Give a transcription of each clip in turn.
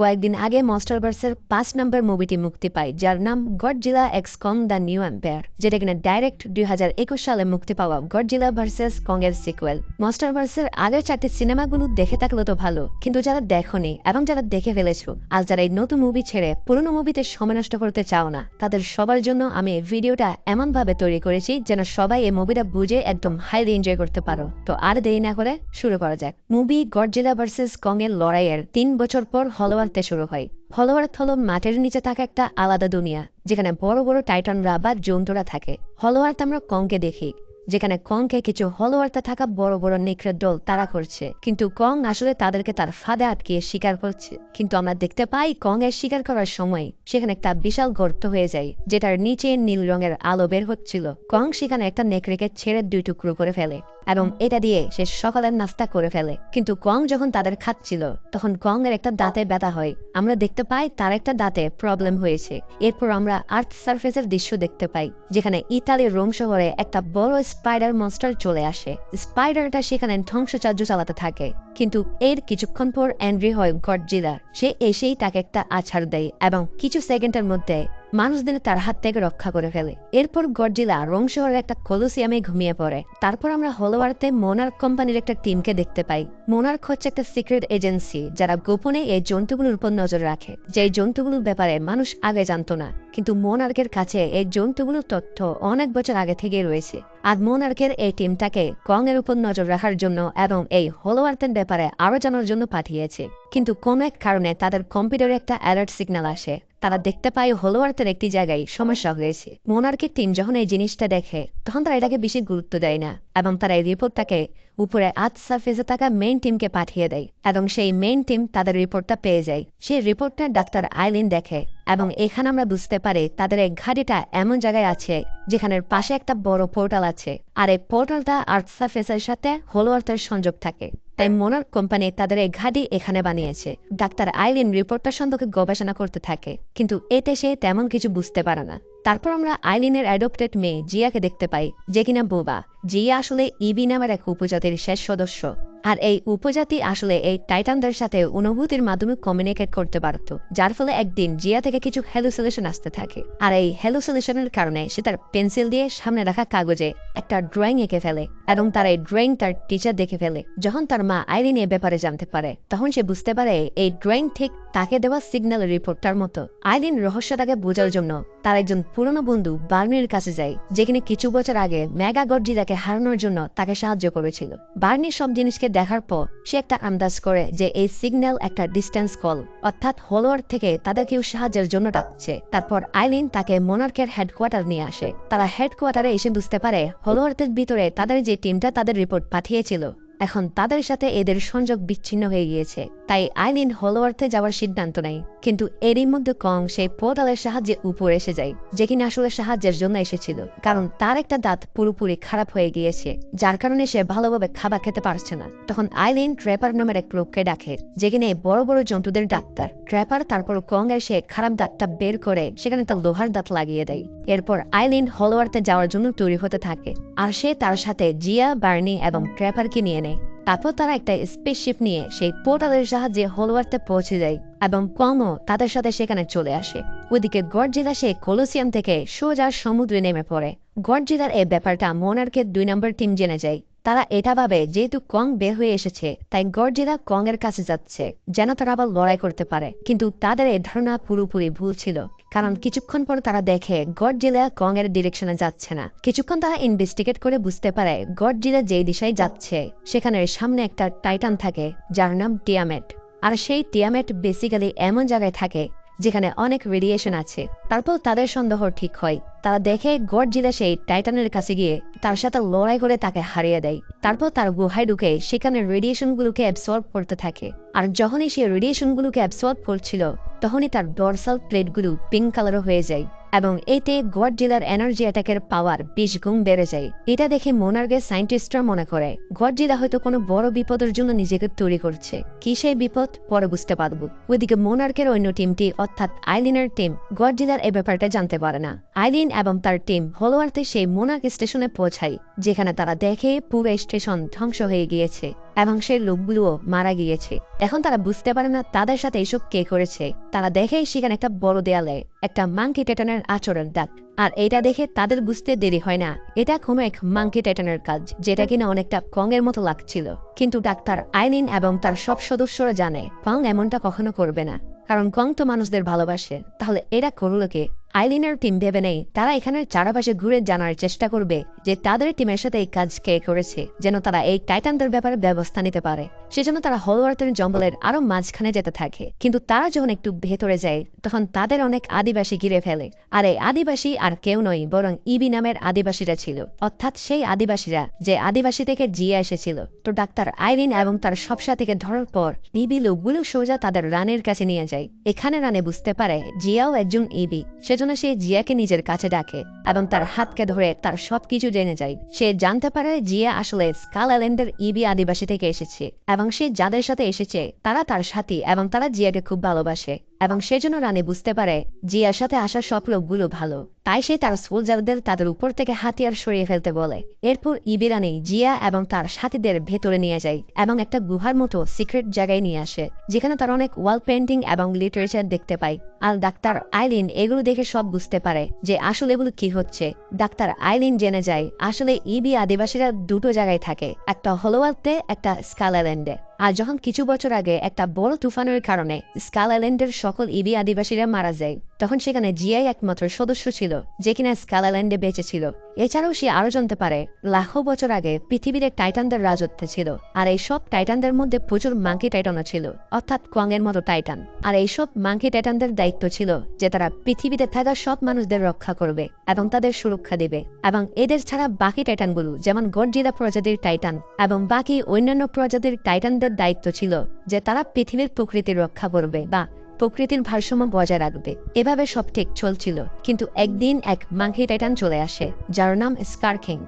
কয়েকদিন আগে মস্টারভার্সের পাঁচ নম্বর মুভিটি মুক্তি পায়, যার নাম Godzilla x Kong the New Empire, যেটা কিনা ডাইরেক্ট দুই হাজার একুশ সালে মুক্তি পাওয়া গডজিলা ভার্সেস কং এর সিকুয়েল। মস্টারভার্সের আগের চারটি সিনেমাগুলো দেখে থাকলে তো ভালো, কিন্তু যারা দেখনি এবং যারা দেখে ফেলেছো, আর যারা এই নতুন মুভি ছেড়ে পুরনো মুভিতে সময় নষ্ট করতে চাও না, তাদের সবার জন্য আমি এই ভিডিওটা এমনভাবে তৈরি করেছি যেন সবাই এই মুভিটা বুঝে একদম হাইলি এনজয় করতে পারো। তো আর দেরি না করে শুরু করা যাক। মুভি গডজিলা ভার্সেস কং এর লড়াইয়ের তিন বছর পর হলওয়ারতে শুরু হয়। হলোয়ার্থ হল মাটির নিচে থাকা একটা আলাদা দুনিয়া, যেখানে বড় বড় টাইটানরা বা জন্তুরা থাকে। হলোয়ার্থ আমরা কঙ্কে দেখি। যেখানে কংকে কিছু হলওয়ার্তে থাকা বড় বড় নেকড়ের দল তারা করছে। কিন্তু কং আসলে তাদেরকে তার ফাঁদে আটকিয়ে শিকার করছে। কিন্তু আমরা দেখতে পাই কং এর শিকার করার সময় সেখানে একটা বিশাল গর্ত হয়ে যায়, যেটার নিচে নীল রঙের আলো বের হচ্ছিল। কং সেখানে একটা নেকড়েকে ছেড়ে দুই টুকরো করে ফেলে এবং এটা দিয়ে সে সকালের নাস্তা করে ফেলে। কিন্তু কং যখন তাদের খাচ্ছিল, তখন কং এর একটা দাঁতে ব্যথা হয়। আমরা দেখতে পাই তার একটা দাঁতে প্রবলেম হয়েছে। এরপর আমরা আর্থ সার্ফেসের দৃশ্য দেখতে পাই, যেখানে ইতালির রোম শহরে একটা বড় স্পাইডার মনস্টার চলে আসে। স্পাইডারটা সেখানে ধ্বংসচার্য চালাতে থাকে। কিন্তু এর কিছুক্ষণ পর অ্যান্ড্রি হয় গডজিলা সে এসেই তাকে একটা আছাড় দেয় এবং কিছু সেকেন্ডের মধ্যে মানুষদের তার হাত থেকে রক্ষা করে ফেলে। এরপর গডজিলা রং শহরের একটা কলোসিয়ামে ঘুমিয়ে পড়ে। তারপর আমরা হলোয়ার্তে মোনার্ক কোম্পানির একটা টিমকে দেখতে পাই। মোনার্ক হচ্ছে একটা সিক্রেট এজেন্সি, যারা গোপনে এই জন্তুগুলোর উপর নজর রাখে। যে জন্তুগুলোর ব্যাপারে মানুষ আগে জানতো না, কিন্তু মোনার্কের কাছে এই জন্তুগুলোর তথ্য অনেক বছর আগে থেকে রয়েছে। আর মোনার্কের এই টিমটাকে কং এর উপর নজর রাখার জন্য এবং এই হলোয়ার্তের ব্যাপারে আরও জানার জন্য পাঠিয়েছে। কিন্তু কোন এক কারণে তাদের কম্পিউটারে একটা অ্যালার্ট সিগন্যাল আসে। তারা দেখতে পায় হলোয়ার্তের একটি জায়গায় সমস্যা হয়েছে। মোনার্কের টিম যখন এই জিনিসটা দেখে, তখন তারা এটাকে বেশি গুরুত্ব দেয় না এবং তারা এই রিপোর্টটাকে উপরে আজ সার্ফেসে থাকা মেইন টিমকে পাঠিয়ে দেয় এবং সেই মেইন টিম তাদের রিপোর্টটা পেয়ে যায়। সেই রিপোর্টটা ডাক্তার আইলিন দেখে এবং এখানে আমরা বুঝতে পারি তাদের এই ঘাটিটা এমন জায়গায় আছে যেখানের পাশে একটা বড় পোর্টাল আছে। আর এই পোর্টালটা আর্থ সার্ফেসের সাথে হোলোয়ার্থের সংযোগ থাকে। তাই মোনার কোম্পানি তাদের এই ঘাটি এখানে বানিয়েছে। ডাক্তার আইলিন রিপোর্টটা সম্পর্কে গবেষণা করতে থাকে। কিন্তু এতে সে তেমন কিছু বুঝতে পারে না। তারপর আমরা আইলিনের অ্যাডপ্টেড মেয়ে জিয়াকে দেখতে পাই, যে কিনা বোবা। জিয়া আসলে ইবি নামের এক উপজাতির শেষ সদস্য। আর এই উপজাতি আসলে এই টাইটানদের সাথে অনুভূতির মাধ্যমে কমিউনিকেট করতে পারত, যার ফলে একদিন জিয়া থেকে কিছু হ্যালুসিলেশন আসতে থাকে। আর এই হ্যালুসিলেশনের কারণে সে তার পেন্সিল দিয়ে সামনে রাখা কাগজে একটা ড্রয়িং এঁকে ফেলে এবং তার এই ড্রয়িং তার টিচার দেখে ফেলে। যখন তার মা আইরিন এ ব্যাপারে জানতে পারে, তখন সে বুঝতে পারে এই ড্রয়িং ঠিক তাকে দেওয়া সিগন্যাল রিপোর্টটার মতো। আইরিন রহস্যটাকে বোঝার জন্য তার একজন পুরনো বন্ধু বার্নির কাছে যায়, যেখানে কিছু বছর আগে মেগা গর্জিদাকে হারানোর জন্য তাকে সাহায্য করেছিল। বার্নি সব জিনিসকে দেখার পর সে একটা আন্দাজ করে যে এই সিগন্যাল একটা ডিস্টেন্স কল, অর্থাৎ হলোয়ার থেকে তাদের কেউ সাহায্যের জন্য ডাকছে। তারপর আইলিন তাকে মোনার্কের হেডকোয়ার্টার নিয়ে আসে। তারা হেডকোয়ার্টারে এসে বুঝতে পারে হলোয়ার্থের ভিতরে তাদের যে টিমটা তাদের রিপোর্ট পাঠিয়েছিল। এখন তাদের সাথে এদের সংযোগ বিচ্ছিন্ন হয়ে গিয়েছে। তাই আইলিন হলোয়ার্থে যাওয়ার সিদ্ধান্ত নেয়। কিন্তু এরই মধ্যে কং সেই পোর্টালের সাহায্যে উপরে এসে যায়, যে কিনা আসলে সাহায্যের জন্য এসেছিল। কারণ তার একটা দাঁত পুরোপুরি খারাপ হয়ে গিয়েছে, যার কারণে সে ভালোভাবে খাবার খেতে পারছে না। তখন আইলিন ট্র্যাপার নামের এক লোককে ডাকে, যে কিনা বড় বড় জন্তুদের ডাক্তার ট্র্যাপার তারপর কং এসে খারাপ দাঁতটা বের করে সেখানে তার লোহার দাঁত লাগিয়ে দেয়। এরপর আইলিন হলোয়ার্থে যাওয়ার জন্য তৈরি হতে থাকে, আর সে তার সাথে জিয়া, বার্নি এবং ট্র্যাপারকে নিয়ে। নেয় তারপর তারা একটা স্পেসশিপ নিয়ে সেই পোর্টালের সাহায্যে হলওয়ার্তে পৌঁছে যায় এবং কমও তাদের সাথে সেখানে চলে আসে। ওদিকে গডজিলা সে কলোসিয়াম থেকে সোজা সমুদ্রে নেমে পড়ে। গডজিলার এই ব্যাপারটা মোনারকে দুই নম্বর টিম জেনে যায়। তারা এটা ভাবে, যেহেতু কং বের হয়ে এসেছে, তাই গডজিলা কং এর কাছে যাচ্ছে, যেন তারা আবার লড়াই করতে পারে। কিন্তু তাদের এই ধারণা পুরোপুরি ভুল ছিল। কারণ কিছুক্ষণ পর তারা দেখে গডজিলা কং এর ডিরেকশনে যাচ্ছে না। কিছুক্ষণ তারা ইনভেস্টিগেট করে বুঝতে পারে গড গডজিলা যেই দিশায় যাচ্ছে, সেখানে সামনে একটা টাইটান থাকে যার নাম টিয়ামেট। আর সেই টিয়ামেট বেসিক্যালি এমন জায়গায় থাকে যেখানে অনেক রেডিয়েশন আছে। তারপর তাদের সন্দেহ ঠিক হয়। তারা দেখে গডজিলা সেই টাইটানের কাছে গিয়ে তার সাথে লড়াই করে তাকে হারিয়ে দেয়। তারপর তার গুহায় ঢুকে সেখানে রেডিয়েশনগুলোকে অ্যাবসর্ব করতে থাকে। আর যখনই সে রেডিয়েশনগুলোকে অ্যাবসর্ব করছিল, তখনই তার ডরসাল প্লেটগুলো পিঙ্ক কালারও হয়ে যায়। এবং এতে গডজিলার এনার্জি অ্যাটাকের পাওয়ার বিশ গুণ বেড়ে যায়। এটা দেখে মোনার্গের সাইন্টিস্টরা মনে করে গডজিলা হয়তো কোনো বড় বিপদের জন্য নিজেকে তৈরি করছে। কি সেই বিপদ? পরে বুঝতে পারব। ওইদিকে মোনার্কের অন্য টিমটি, অর্থাৎ আইলিনের টিম গডজিলার এই ব্যাপারটা জানতে পারে না। আইলিন এবং তার টিম হলোয়ার্তে সেই মোনার্ক স্টেশনে পৌঁছায়, যেখানে তারা দেখে পুরো স্টেশন ধ্বংস হয়ে গিয়েছে এবং সেই লোকগুলোও মারা গিয়েছে। এখন তারা বুঝতে পারে না তাদের সাথে এসব কে করেছে। তারা দেখে সেখানে একটা বড় দেয়ালে একটা মাংকি টেটানের আচরণ দাগ আর এটা দেখে তাদের বুঝতে দেরি হয় না। এটা কোনো এক মাংকি টেটানের কাজ, যেটা কিনা অনেকটা কংয়ের মতো লাগছিল। কিন্তু ডাক্তার আইলিন এবং তার সব সদস্যরা জানে, কং এমনটা কখনো করবে না। কারণ কং তো মানুষদের ভালোবাসে। তাহলে এরা করল কে? আইলিনের টিম ভেবে নেই, তারা এখানের চারপাশে ঘুরে জানার চেষ্টা করবে যে তাদের টিমের সাথে এই কাজ কে করেছে, যেন তারা এই টাইটানদের ব্যাপারে ব্যবস্থা নিতে পারে। সেজন্য তারা হলওয়ার্থের জঙ্গলের আরও মাঝখানে যেতে থাকে। কিন্তু তারা যখন একটু ভেতরে যায়, তখন তাদের অনেক আদিবাসী ঘিরে ফেলে। আর এই আদিবাসী আর কেউ নয়, বরং ইবি নামের আদিবাসীরা ছিল। অর্থাৎ সেই আদিবাসীরা যে আদিবাসী থেকে জিয়ে এসেছিল। তো ডাক্তার আইরিন এবং তার সবসা থেকে ধরার পর ইবি লোকগুলো সোজা তাদের রানের কাছে নিয়ে যায়। এখানে রানে বুঝতে পারে জিয়াও একজন ইবি। সেজন্য সে জিয়াকে নিজের কাছে ডাকে এবং তার হাতকে ধরে তার সবকিছু জেনে যায়। সে জানতে পারে জিয়া আসলে স্কাল আইল্যান্ডের ইবি আদিবাসী থেকে এসেছে এবং সে যাদের সাথে এসেছে, তারা তার সাথী এবং তারা জিয়াকে খুব ভালোবাসে। এবং সেজন্য রানী বুঝতে পারে, জিয়ার সাথে আসা সব লোকগুলো ভালো। তাই সে তার সোলজারদের তাদের উপর থেকে হাতিয়ার সরিয়ে ফেলতে বলে। এরপর ইবি রানী জিয়া এবং তার সাথীদের ভেতরে নিয়ে যায় এবং একটা গুহার মতো সিক্রেট জায়গায় নিয়ে আসে, যেখানে তার অনেক ওয়াল পেন্টিং এবং লিটারেচার দেখতে পায়। আর ডাক্তার আইলিন এগুলো দেখে সব বুঝতে পারে যে আসলে এগুলো কি হচ্ছে। ডাক্তার আইলিন জেনে যায়, আসলে ইবি আদিবাসীরা দুটো জায়গায় থাকে, একটা হলোয়ালতে একটা স্কাল আইল্যান্ডে আর যখন কিছু বছর আগে একটা বড় তুফানের কারণে স্কাল আইল্যান্ডের সকল ইবি আদিবাসীরা মারা যায়। তখন সেখানে জিআই একমাত্র সদস্য ছিল, যে কিনা স্কাল আইল্যান্ডে বেঁচে ছিল। এছাড়াও সে আরও জানতে পারে, লাখো বছর আগে পৃথিবীর টাইটানদের রাজত্ব ছিল, আর এই সব টাইটানদের মধ্যে প্রচুর মাঙ্কি টাইটানও ছিল, অর্থাৎ কোয়াংয়ের মতো টাইটান। আর এই সব মাঙ্কি টাইটানদের দায়িত্ব ছিল, যে তারা পৃথিবীতে থাকা সব মানুষদের রক্ষা করবে এবং তাদের সুরক্ষা দেবে, এবং এদের ছাড়া বাকি টাইটানগুলো, যেমন গডজিলা প্রজাতির টাইটান এবং বাকি অন্যান্য প্রজাতির টাইটানদের দায়িত্ব ছিল, যে তারা পৃথিবীর প্রকৃতির রক্ষা করবে বা প্রকৃতির ভারসাম্য বজায় রাখবে। এভাবে সব ঠিক চলছিল, কিন্তু একদিন এক মাংকি টাইটান চলে আসে, যার নাম স্কারকিং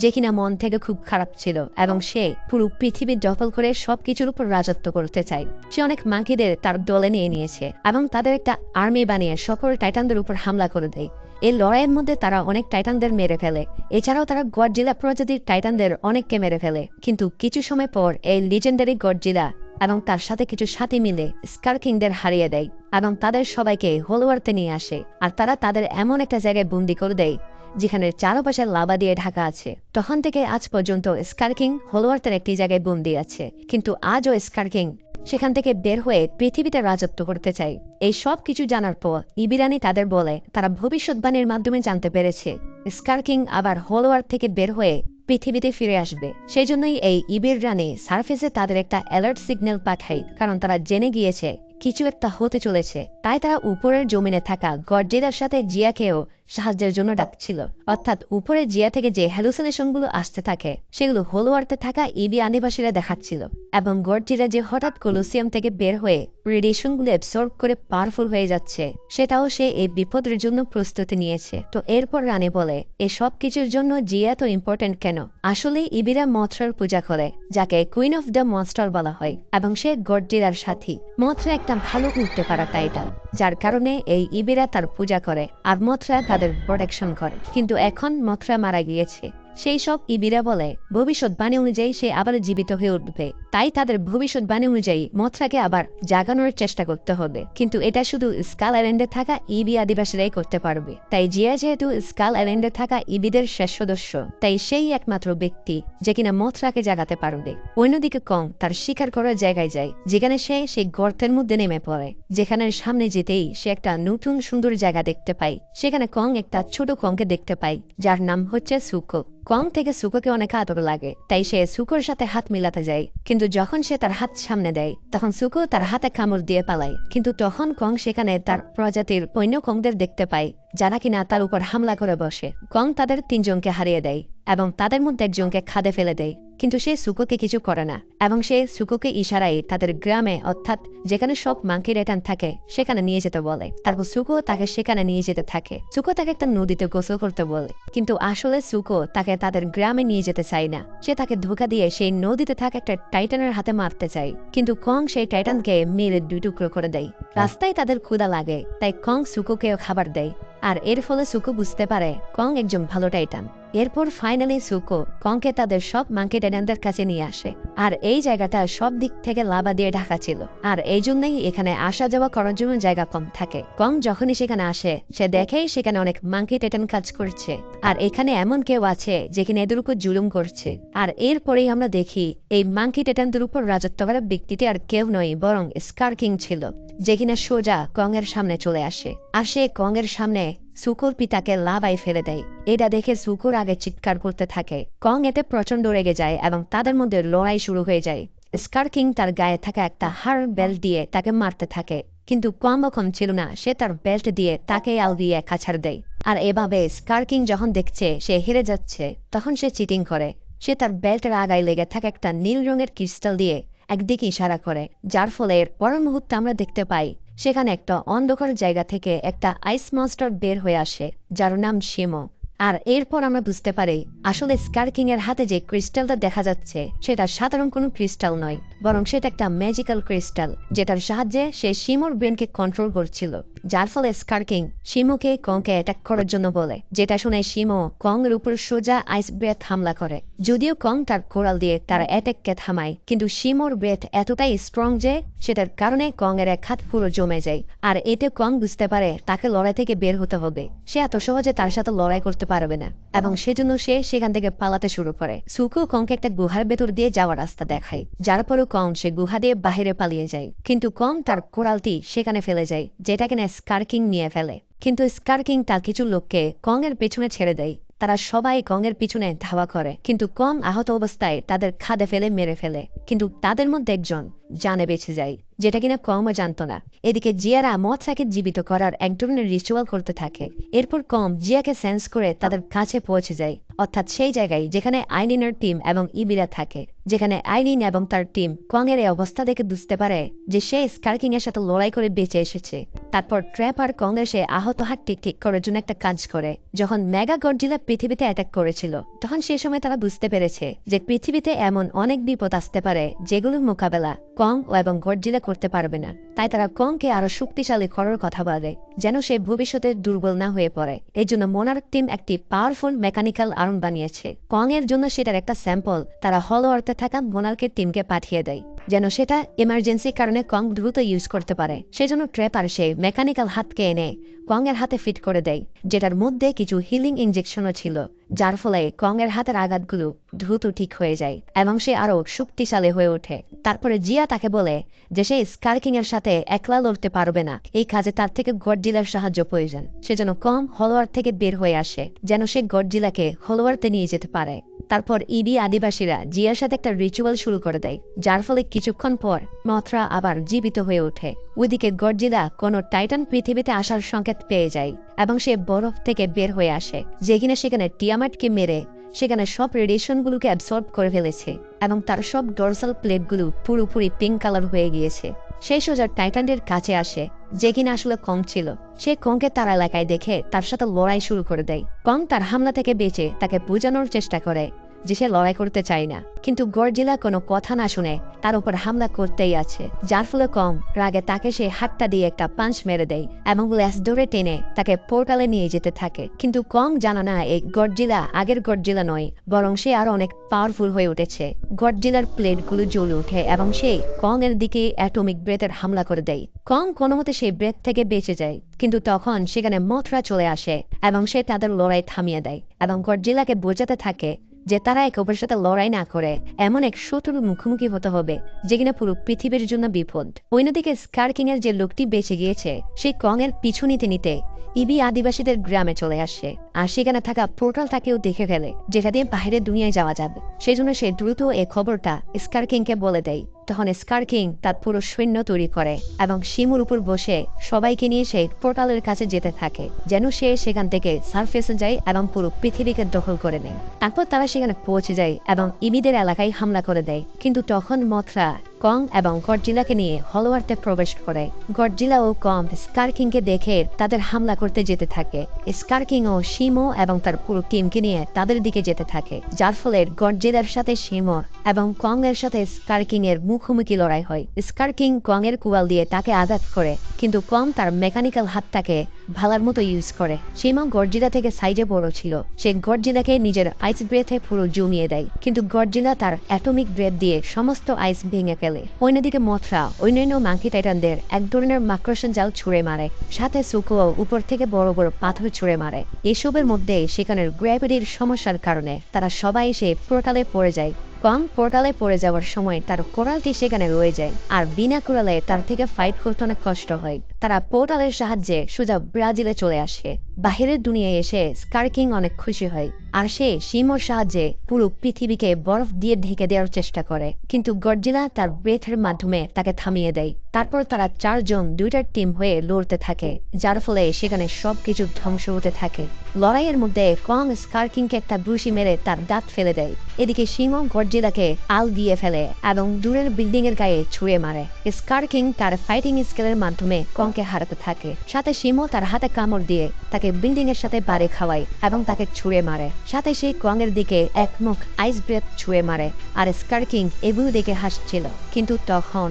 যে কিনা মন থেকে খুব খারাপ ছিল, এবং সে পুরো পৃথিবী দখল করে সবকিছুর উপর রাজত্ব করতে চায়। সে অনেক মাংকিদের তার দলে নিয়ে নিয়েছে, এবং তাদের একটা আর্মি বানিয়ে সকল টাইটানদের উপর হামলা করে দেয়। এই লড়াইয়ের মধ্যে তারা অনেক টাইটানদের মেরে ফেলে, এছাড়াও তারা গডজিলা প্রজাতির টাইটানদের অনেককে মেরে ফেলে, কিন্তু কিছু সময় পর এই লিজেন্ডারি গডজিলা এবং তার সাথে কিছু সাথী মিলে স্কারকিংদের হারিয়ে দেয় এবং তাদের সবাইকে হোলওয়ার্তে নিয়ে আসে। আর তারা তাদের এমন একটা জায়গায় বন্দি করে দেয়, যেখানে চারপাশে লাভা দিয়ে ঢাকা আছে। তখন থেকে আজ পর্যন্ত স্কারকিং হোলওয়ার্তের একটি জায়গায় বন্দি আছে, কিন্তু আজও স্কারকিং সেখান থেকে বের হয়ে পৃথিবীতে রাজত্ব করতে চাই। এই সব কিছু জানার পর ইবিরানি তাদের বলে, তারা ভবিষ্যৎবাণীর মাধ্যমে জানতে পেরেছে। স্কারকিং আবার হোলওয়ার থেকে বের হয়ে পৃথিবীতে ফিরে আসবে। সেই জন্যই এই ইবির রানী সার্ফেসে তাদের একটা অ্যালার্ট সিগন্যাল পাঠায়, কারণ তারা জেনে গিয়েছে, কিছু একটা হতে চলেছে। তাই তারা উপরের জমিনে থাকা গর্জেদার সাথে জিয়াকেও সাহায্যের জন্য ডাকছিল অর্থাৎ উপরে জিয়া থেকে যে হ্যালুসিনেশনগুলো আসতে থাকে, সেগুলো হোলোয়ার্তে থাকা ইবি আদিবাসীরা দেখাচ্ছিল এবং গর্জিরা যে হঠাৎ কলোসিয়াম থেকে বের হয়ে রেডিয়েশনগুলো অ্যাবসর্ব করে পাওয়ারফুল হয়ে যাচ্ছে, সেটাও সে এই বিপদের জন্য প্রস্তুতি নিয়েছে। তো এরপর রানী বলে এই সব কিছুর জন্য জিয়া তো ইম্পর্টেন্ট কেন? আসলে ইবিরা মথরার পূজা করে, যাকে কুইন অফ দ্য মনস্টার বলা হয়, এবং সে গর্জিরার সাথী। মথরা একটা ভালো উঠতে পারা টাইটাল যার কারণে এই ইবিরা তার পূজা করে, আর মথরা তাদের প্রোটেকশন করে। কিন্তু এখন মথরা মারা গিয়েছে। সেই সব ইবিরা বলে, ভবিষ্যৎবাণী অনুযায়ী সে আবার জীবিত হয়ে উঠবে। তাই তাদের ভবিষ্যৎবাণী অনুযায়ী মথরাকে আবার জাগানোর চেষ্টা করতে হবে। কিন্তু এটা শুধু স্কাল আইল্যান্ডে থাকা ইবি আদিবাসীরাই করতে পারবে। তাই জিয়া যেহেতু স্কাল আইল্যান্ডে থাকা ইবিদের শেষ সদস্য, তাই সেই একমাত্র ব্যক্তি যে কিনা মথরাকে জাগাতে পারবে। অন্যদিকে কং তার শিকার করার জায়গায় যায়, যেখানে সে সেই গর্তের মধ্যে নেমে পড়ে, যেখানে সামনে যেতেই সে একটা নতুন সুন্দর জায়গা দেখতে পায়। সেখানে কং একটা ছোট কংকে দেখতে পায়, যার নাম হচ্ছে সুকো। কং থেকে সুকোকে অনেক আদর লাগে, তাই সে সুকোর সাথে হাত মিলাতে যায়। কিন্তু যখন সে তার হাত সামনে দেয়, তখন সুকো তার হাতে কামড় দিয়ে পালায়। কিন্তু তখন কং সেখানে তার প্রজাতির অন্য কংদের দেখতে পায়, যারা কিনা তার উপর হামলা করে বসে। কং তাদের তিনজনকে হারিয়ে দেয় এবং তাদের মধ্যে একজনকে খাদে ফেলে দেয়। কিন্তু সে সুকোকে কিছু করে না, এবং সে সুকোকে ইশারায় তাদের গ্রামে, অর্থাৎ যেখানে সব মাংকি রেটান থাকে, সেখানে নিয়ে যেতে বলে। তারপর সুকো তাকে সেখানে নিয়ে যেতে থাকে। সুকো তাকে একটা নদীতে গোসল করতে বলে। কিন্তু আসলে সুকো তাকে তাদের গ্রামে নিয়ে যেতে চায় না। সে তাকে ধোকা দিয়ে সেই নদীতে থাকা একটা টাইটানের হাতে মারতে চায়। কিন্তু কং সেই টাইটানকে মেরে দুই টুকরো করে দেয়। রাস্তায় তাদের ক্ষুদা লাগে, তাই কং সুকোকেও খাবার দেয়। আর এর ফলে সুকো বুঝতে পারে কং একজন ভালো টাইটান। এরপর ফাইনালি সুকো কংকে তাদের সব মাঙ্কি টেডেনদের কাছে নিয়ে আসে। আর এই জায়গাটা সব দিক থেকে লাভা দিয়ে ঢাকা ছিল। আর এই জন্যই এখানে আসা যাওয়া করার জন্য জায়গা কম থাকে। কং যখনই সেখানে আসে, সে দেখেই সেখানে অনেক মাঙ্কি টেটেন কাজ করছে। আর এখানে এমন কেউ আছে যেখানে এদের উপর জুলুম করছে। আর এরপরেই আমরা দেখি, এই মাঙ্কি টেটেনদের উপর রাজত্ব করা ব্যক্তিটি আর কেউ নয়, বরং স্কার কিং ছিল, যে কিনা সোজা কং এর সামনে চলে আসে। আর সে কং এর সামনে সুকুর পিতাকে লাভাই ফেলে দেয়। এটা দেখে সুকুর আগে চিৎকার করতে থাকে। কং এতে প্রচণ্ড রেগে যায় এবং তাদের মধ্যে লড়াই শুরু হয়ে যায়। স্কার কিং তার গায়ে থাকা একটা হার বেল্ট দিয়ে তাকে মারতে থাকে। কিন্তু কম রকম ছিল না, সে তার বেল্ট দিয়ে তাকে আল দিয়ে কাছাড় দেয়। আর এভাবে স্কার কিং যখন দেখছে, সে হেরে যাচ্ছে, তখন সে চিটিং করে। সে তার বেল্টের আগায় লেগে থাকা একটা নীল রঙের ক্রিস্টাল দিয়ে একদিকে ইশারা করে, যার ফলে এর পরের মুহূর্তে আমরা দেখতে পাই সেখানে একটা অন্ধকার জায়গা থেকে একটা আইস মাস্টার বের হয়ে আসে যার নাম শিমো। আর এরপর আমরা বুঝতে পারি, আসলে স্কার কিং এর হাতে যে ক্রিস্টালটা দেখা যাচ্ছে, সেটা সাধারণ কোনো ক্রিস্টাল নয়, বরং সেটা একটা ম্যাজিক্যাল ক্রিস্টাল যেটার সাহায্যে সে শিমোর ব্রেনকে কন্ট্রোল করছিল, যার ফলে স্কার কিং শিমোকে কংকে অ্যাটাক করার জন্য বলে, যেটা শুনে শিমো কং এর উপর সোজা আইস ব্রেথ হামলা করে। যদিও কং তার কোরাল দিয়ে তার অ্যাটাককে থামায়, কিন্তু শিমোর ব্রেথ এতটাই স্ট্রং যে, সেটার কারণে কং এর এক হাত পুরো জমে যায়, আর এতে কং বুঝতে পারে তাকে লড়াই থেকে বের হতে হবে। সে এত সহজে তার সাথে লড়াই করতে পারবে না। এবং সেজন্য সে সেখান থেকে পালাতে শুরু করে। সুকু কংকে একটা গুহার ভেতর দিয়ে যাওয়ার রাস্তা দেখায়। যার পরও কং সে গুহা দিয়ে বাহিরে পালিয়ে যায়। কিন্তু কং তার কোরালটি সেখানে ফেলে যায় যেটা কিনা স্কার্কিং নিয়ে ফেলে। কিন্তু স্কার্কিং তার কিছু লোককে কং এর পেছনে ছেড়ে দেয়। তারা সবাই কং এর পিছনে ধাওয়া করে। কিন্তু কং আহত অবস্থায় তাদের খাদে ফেলে মেরে ফেলে। কিন্তু তাদের মধ্যে একজন জানে বেঁচে যায়। যেটা কিনা কমও জানতো না। এদিকে জিয়ারা মৎসাকে জীবিত করার এক ধরনের রিচুয়াল করতে থাকে। এরপর কম জিয়াকে সেন্স করে তাদের কাছে পৌঁছে যায়। অর্থাৎ সেই জায়গায় যেখানে আইনিনের টিম এবং ইবিরা থাকে। যেখানে আইনিন এবং তার টিম কং এর অবস্থা দেখে বুঝতে পারে যে সে স্কার্কিং এর সাথে লড়াই করে বেঁচে এসেছে। তারপর ট্র্যাপ আর কং এর সে আহত হাতটি ঠিক করার জন্য একটা কাজ করে। যখন মেগা গডজিলা পৃথিবীতে অ্যাটাক করেছিল, তখন সে সময় তারা বুঝতে পেরেছে যে পৃথিবীতে এমন অনেক বিপদ আসতে পারে যেগুলোর মোকাবেলা কং এবং গডজিলা করতে পারবে না। তাই তারা কংকে আরও শক্তিশালী করার কথা বলে, যেন সে ভবিষ্যতে দুর্বল না হয়ে পড়ে। এই জন্য মোনার টিম একটি পাওয়ারফুল মেকানিক্যাল আর্ম বানিয়েছে। কং এর জন্য সেটার একটা স্যাম্পল। তারা হল আর্থে থাকা মোনার্কের টিমকে পাঠিয়ে দেয়, যেন সেটা এমার্জেন্সির কারণে কং দ্রুত ইউজ করতে পারে। সেজন্য ট্রেপার সে মেকানিক্যাল হাতকে এনে কং এর হাতে ফিট করে দেয়, যেটার মধ্যে কিছু হিলিং ইঞ্জেকশনও ছিল। যার ফলে কংয়ের হাতের আঘাতগুলো দ্রুত ঠিক হয়ে যায় এবং সে আরও শক্তিশালী হয়ে ওঠে। তারপরে জিয়া তাকে বলে যে সে স্কার্কিং এর সাথে একলা লড়তে পারবে না। এই কাজে তার থেকে গডজিলার সাহায্য প্রয়োজন। সে যেন কম হলোয়ার থেকে বের হয়ে আসে, যেন সে গডজিলাকে হলোয়ারতে নিয়ে যেতে পারে। তারপর ইডি আদিবাসীরা জিয়ার সাথে একটা রিচুয়াল শুরু করে দেয়, যার ফলে কিছুক্ষণ পর মথরা আবার জীবিত হয়ে ওঠে। ওইদিকে গডজিলা কোনো টাইটান পৃথিবীতে আসার সংকেত পেয়ে যায় এবং সে বরফ থেকে বের হয়ে আসে যেখানে সেখানে টিয়ামাটকে মেরে, সেখানে সব রেডিয়েশনগুলোকে অ্যাবসর্ব করে ফেলেছে এবং তার সব ডরসাল প্লেটগুলো পুরোপুরি পিঙ্ক কালার হয়ে গিয়েছে। সেই সোজা টাইটানের কাছে আসে, যে কিনা আসলে কং ছিল। সে কংকে তার এলাকায় দেখে তার সাথে লড়াই শুরু করে দেয়। কং তার হামলা থেকে বেঁচে তাকে বোঝানোর চেষ্টা করে। যে সে লড়াই করতে চায় না। কিন্তু গরজিলা কোনো কথা না শুনে তার উপর হামলা করতেই আছে। যার ফলে কম রাগে তাকে সে হাতটা দিয়ে একটা পাঞ্চ মেরে দেয় এবং লেস ধরে টেনে তাকে পোর্টালে নিয়ে যেতে থাকে। কিন্তু কম জানা না, এই গরজিলা আগের গরজিলা নয়, বরং সে আরও অনেক পাওয়ারফুল হয়ে উঠেছে। গরজিলার প্লেটগুলো জ্বলে ওঠে এবং সে কং এর দিকে অ্যাটমিক ব্রেথের হামলা করে দেয়। কং কোনো মতে সেই ব্রেথ থেকে বেঁচে যায়, কিন্তু তখন সেখানে মথরা চলে আসে এবং সে তাদের লড়াই থামিয়ে দেয় এবং গরজিলাকে বোঝাতে থাকে যে তারা একে অপরের সাথে লড়াই না করে, এমন এক শত্রুর মুখোমুখি হতে হবে, যে কিনা পুরো পৃথিবীর জন্য বিপদ। অন্যদিকে স্কার কিং এর যে লোকটি বেঁচে গিয়েছে, সেই কং এর পিছু নিতে নিতে ইবি আদিবাসীদের গ্রামে চলে আসে, আর সেখানে থাকা পোর্টাল তাকেও দেখে ফেলে, যেটা দিয়ে বাইরের দুনিয়ায় যাওয়া যাবে। সেজন্য সে দ্রুত এ খবরটা স্কার কিংকে বলে দেয়। তখন স্কার কিং, তার পুরো সৈন্য তৈরি করে এবং শিমুর উপর বসে সবাইকে নিয়ে সে পোর্টালের কাছে যেতে থাকে, যেন সে সেখান থেকে সারফেসে যায় এবং পুরো পৃথিবীকে দখল করে নেয়। তারপর তারা সেখানে পৌঁছে যায় এবং ইমিদের এলাকায় হামলা করে দেয়। কিন্তু তখন মথরা, কং এবং গডজিলাকে নিয়ে হলোয়ার্তে প্রবেশ করে। গডজিলা ও কম স্কারকিংকে দেখে তাদের হামলা করতে যেতে থাকে। স্কারকিং ও শিমো এবং তার পুরো টিমকে নিয়ে তাদের দিকে যেতে থাকে, যার ফলে গডজিলার সাথে শিমো এবং কং এর সাথে স্কারকিং এর মুখোমুখি লড়াই হয়। স্কারকিং কং এর কুয়াল দিয়ে তাকে আঘাত করে, কিন্তু কম তার মেকানিক্যাল হাতটাকে ভালার মতো ইউজ করে। সীমা গর্জিলা থেকে সাইজে বড় ছিল। সে গর্জিলাকে নিজের আইস ব্রেথে পুরো জমিয়ে দেয়, কিন্তু গর্জিলা তার অ্যাটমিক ব্রেথ দিয়ে সমস্ত আইস ভেঙে ফেলে। অন্যদিকে মথরা, অন্যান্য মাঙ্কি টাইটানদের এক ধরনের মাকড়সান জাল ছুঁড়ে মারে। সাথে সুকুও উপর থেকে বড় বড় পাথর ছুঁড়ে মারে। এসবের মধ্যে সেখানের গ্র্যাভিটির সমস্যার কারণে তারা সবাই এসে পোর্টালে পড়ে যায়। কম পোর্টালে পড়ে যাওয়ার সময় তার কোরালটি সেখানে রয়ে যায়, আর বিনা কোরালে তার থেকে ফাইট করতে অনেক কষ্ট হয়। তারা পোর্টালের সাহায্যে সোজা ব্রাজিলে চলে আসে। বাহিরের দুনিয়ায় এসে স্কার্কিং অনেক খুশি হয়, আর সে সিমোর সাহায্যে পুরো পৃথিবীকে বরফ দিয়ে ঢেকে দেওয়ার চেষ্টা করে। কিন্তু গর্জিলা তার ব্রেথের মাধ্যমে তাকে থামিয়ে দেয়। তারপর তারা চারজন দুইটার টিম হয়ে লড়তে থাকে, যার ফলে সেখানে সবকিছু ধ্বংস হতে থাকে। লড়াইয়ের মধ্যে কং স্কার্কিংকে একটা ব্রুশি মেরে তার দাঁত ফেলে দেয়। এদিকে সিংহ গর্জিলাকে আল দিয়ে ফেলে এবং দূরের বিল্ডিং এর গায়ে ছুঁড়ে মারে। স্কার্কিং তার ফাইটিং স্কিলের মাধ্যমে কংকে হারাতে থাকে। সাথে সিমো তার হাতে কামড় দিয়ে তাকে বিল্ডিং এর সাথে বারে খাওয়ায় এবং তাকে ছুঁড়ে মারে। সাথে সেই কং এর দিকে এক মুখ আইস ব্রেথ ছুঁড়ে মারে। আর স্কার্কিং এগুলো দেখে হাসছিল। কিন্তু তখন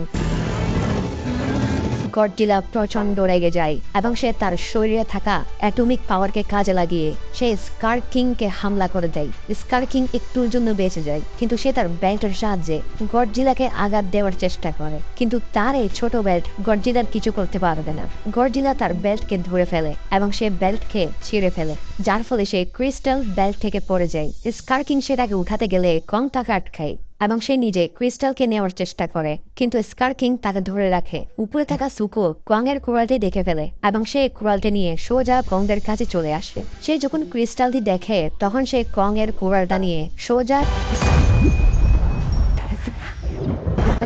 গডজিলা প্রচণ্ড রেগে যায় এবং সে তার শরীরে থাকা অ্যাটমিক পাওয়ারকে কাজে লাগিয়ে সে স্কার কিংকে হামলা করে দেয়। স্কার কিং একটুর জন্য বেঁচে যায়, কিন্তু সে তার বেল্টের সাহায্যে গডজিলাকে আঘাত দেওয়ার চেষ্টা করে। কিন্তু তার এই ছোট বেল্ট গডজিলার কিছু করতে পারবে না। গডজিলা তার বেল্টকে ধরে ফেলে এবং সে বেল্টকে ছিঁড়ে ফেলে, যার ফলে সে ক্রিস্টাল বেল্ট থেকে পড়ে যায়। স্কার কিং সেটাকে উঠাতে গেলে কং তাকে আটকায়। এবং সে নিজে ক্রিস্টালকে নেওয়ার চেষ্টা করে, কিন্তু স্কার কিং তাকে ধরে রাখে। উপরে থাকা সুকো কোয়াংয়ের কুড়ালটি দেখে ফেলে এবং সে কুড়ালটি নিয়ে সোজা কংদের কাছে চলে আসে। সে যখন ক্রিস্টালটি দেখে, তখন সে কং এর কুড়ালটা নিয়ে সোজা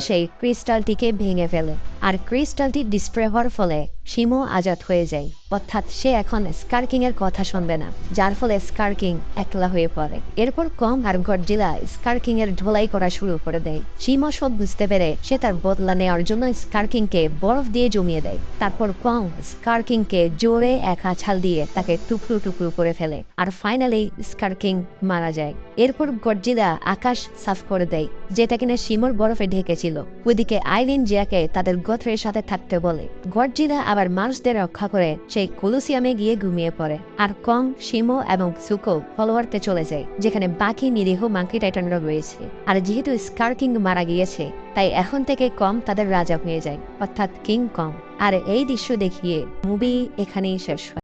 সেই ক্রিস্টালটিকে ভেঙে ফেলে। আর ক্রিস্টালটি ডিসপ্লে হওয়ার ফলে শিমো আজাদ হয়ে যায়। অর্থাৎ সে এখন স্কার্কিং এর কথা শুনবে না, যার ফলে স্কার্কিং একলা হয়ে পড়ে। এরপর কম আর গডজিলা স্কার্কিং এর ঢোলাই করা শুরু করে দেয়। শিমো সব বুঝতে পেরে সে তার বদলা নেওয়ার জন্য স্কার্কিং কে বরফ দিয়ে জমিয়ে দেয়। তারপর কং স্কার্কিং কে জোরে এক আছাল দিয়ে তাকে টুকরো টুকরো করে ফেলে আর ফাইনালি স্কার্কিং মারা যায়। এরপর গডজিলা আকাশ সাফ করে দেয়, যেটা কিনা শিমোর বরফে ঢেকেছিল ওইদিকে আইরিন জিয়াকে তাদের গোত্রের সাথে থাকতে বলে। গডজিলা আবার মানুষদের রক্ষা করে সেই কুলুসিয়ামে গিয়ে ঘুমিয়ে পড়ে। আর কং সিমো এবং সুকো ফলোয়ারতে চলে যায়, যেখানে বাকি নিরীহ মাঙ্কি টাইটানরা রয়েছে। আর যেহেতু স্কার্কিং মারা গিয়েছে, তাই এখন থেকে কম তাদের রাজা হয়ে যায়, অর্থাৎ কিং কম আর এই দৃশ্য দেখিয়ে মুভি এখানেই শেষ হয়।